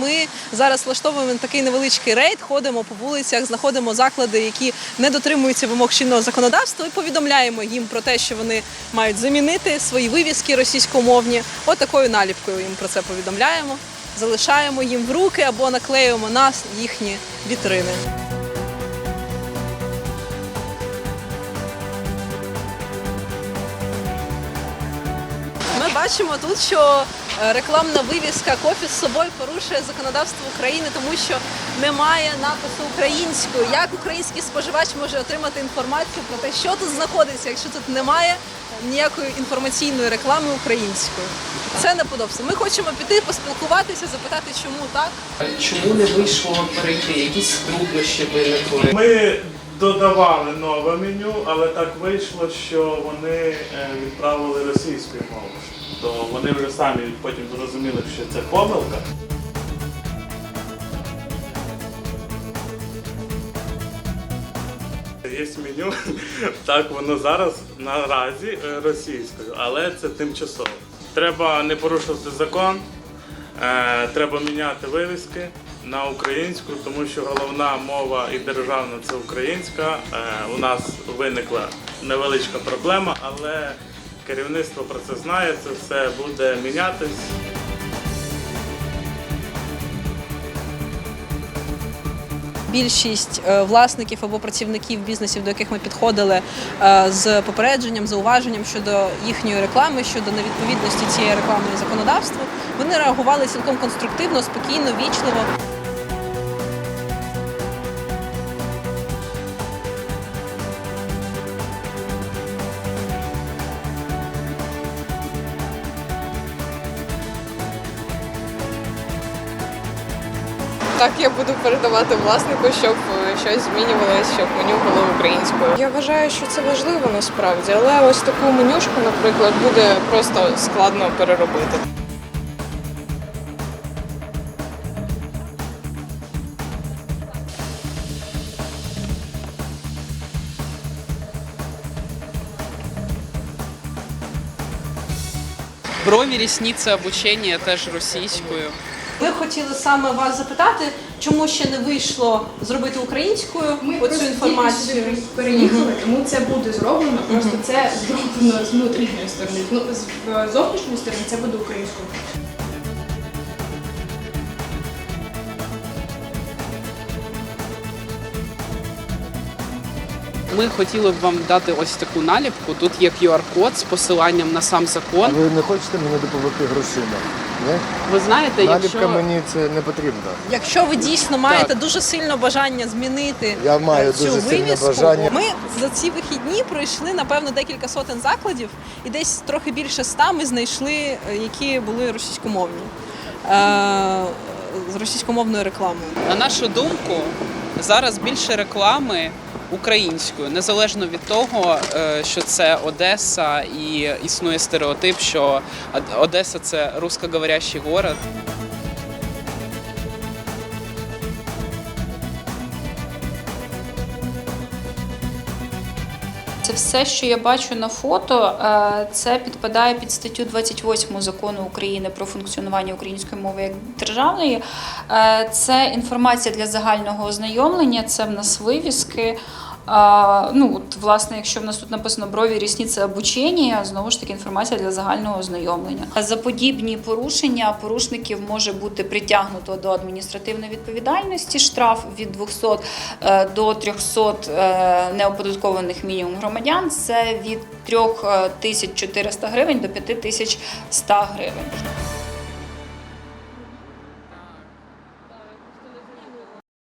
ми зараз влаштовуємо такий невеличкий рейд, ходимо по вулицях, знаходимо заклади, які не дотримуються вимог чинного законодавства, і повідомляємо їм про те, що вони мають замінити свої вивіски російськомовні. От наліпкою їм про це повідомляємо. Залишаємо їм в руки або наклеюємо на їхні вітрини. Бачимо тут, що е, рекламна вивіска кофі з собою порушує законодавство України, тому що немає напису українською. Як український споживач може отримати інформацію про те, що тут знаходиться, якщо тут немає ніякої інформаційної реклами українською? Це неподобство. Ми хочемо піти поспілкуватися, запитати, чому так. Чому не вийшло перейти? Якісь труднощі виникли? Ми додавали нове меню, але так вийшло, що вони е, відправили російською мовою. То вони вже самі потім зрозуміли, що це помилка. Є меню, так воно зараз наразі е, російською, але це тимчасово. Треба не порушувати закон, е, треба міняти вивіски на українську, тому що головна мова і державна це українська. Е, У нас виникла невеличка проблема, але керівництво про це знає, це все буде мінятись. Більшість е, власників або працівників бізнесів, до яких ми підходили е, з попередженням, зауваженням щодо їхньої реклами, щодо невідповідності цієї реклами законодавству, вони реагували цілком конструктивно, спокійно, вічливо. Так я буду передавати власнику, щоб е, щось змінювалося, щоб меню було українською. Я вважаю, що це важливо насправді, але ось таку менюшку, наприклад, буде просто складно переробити. Брові, рісниці, обучення теж російською. Ми хотіли саме вас запитати, чому ще не вийшло зробити українською Ми оцю просто інформацію. тільки сюди переїхали, тому це буде зроблено. Просто це зроблено з внутрішньої сторони. Ну з зовнішньої сторони це буде українською. Ми хотіли б вам дати ось таку наліпку. Тут є QR-код з посиланням на сам А закон. ви не хочете мені допомогти грошима? Ні? Ви знаєте, Наліпка якщо мені це не потрібно. Якщо ви дійсно маєте дуже сильно бажання змінити Я маю е, цю дуже сильне вивіску, бажання. ми за ці вихідні пройшли напевно декілька сотень закладів, і десь трохи більше ста ми знайшли, е, які були російськомовні е, з російськомовною рекламою. на нашу думку зараз більше реклами українською, незалежно від того, е, що це Одеса і існує стереотип, що Од- Одеса це русскоговорящий город. Це все, що я бачу на фото, е, це підпадає під статтю 28 закону України про функціонування української мови як державної. Е, Це інформація для загального ознайомлення, це в нас вивіски. Ну, от, власне, якщо в нас тут написано брові, рісниці, обучення, знову ж таки інформація для загального ознайомлення. За подібні порушення порушників може бути притягнуто до адміністративної відповідальності, штраф від 200 е, до 300 е, неоподаткованих мінімум громадян. Це від 3400 гривень до 5100 гривень.